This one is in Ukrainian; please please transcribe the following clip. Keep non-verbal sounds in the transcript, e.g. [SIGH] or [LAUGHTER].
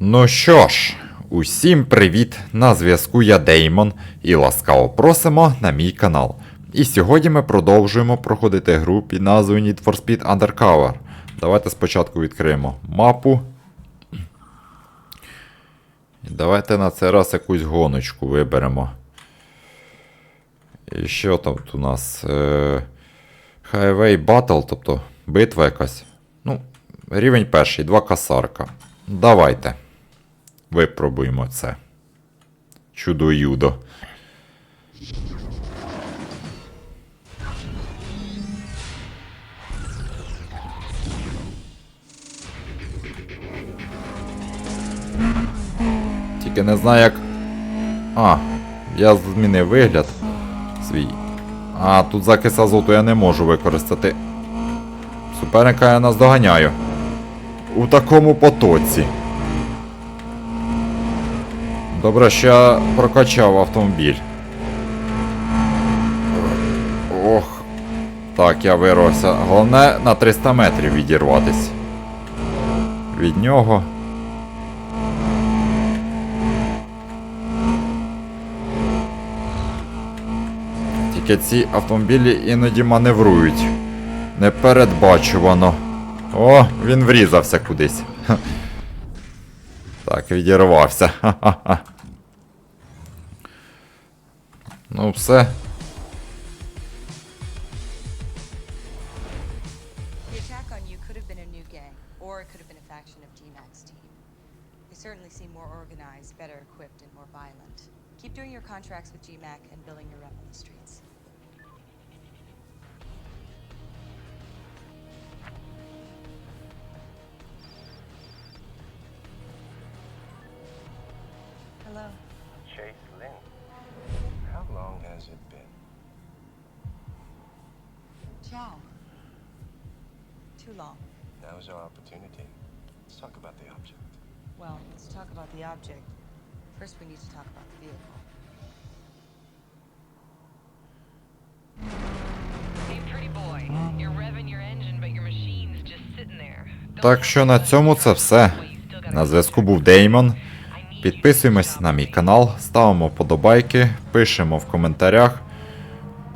Ну що ж, усім привіт! На зв'язку я Деймон і ласкаво просимо на мій канал. І сьогодні ми продовжуємо проходити гру під назвою Need for Speed Undercover. Давайте спочатку відкриємо мапу. І давайте на цей раз якусь гоночку виберемо. І що там у нас? Е, Highway Battle, тобто битва якась. Ну, рівень перший, два касарка. Давайте. Випробуємо це. Чудо-юдо. Тільки не знаю як. А, я змінив вигляд свій. А, тут закис азоту я не можу використати. Суперника я наздоганяю. У такому потоці. Добре, я прокачав автомобіль. Ох. Так, я вирвався. Головне на 300 метрів відірватись. Від нього. Тільки ці автомобілі іноді маневрують. Непередбачувано. О, він врізався кудись. [LAUGHS] Так, відірвався. Ха-ха-ха. [LAUGHS] team. They certainly seem more organized, better equipped, and more violent. Keep doing your contracts with G-Mac and building your rep on the streets. Ciao. Too long. Now's our opportunity. Let's talk about the object. Well, let's talk about the object. First, we need to talk about the vehicle. Hey, pretty boy. You're revving your engine, but your machine's just sitting there. Так що на цьому це все. На зв'язку був Деймон. Підписуємось на мій канал, ставимо вподобайки, пишемо в коментарях.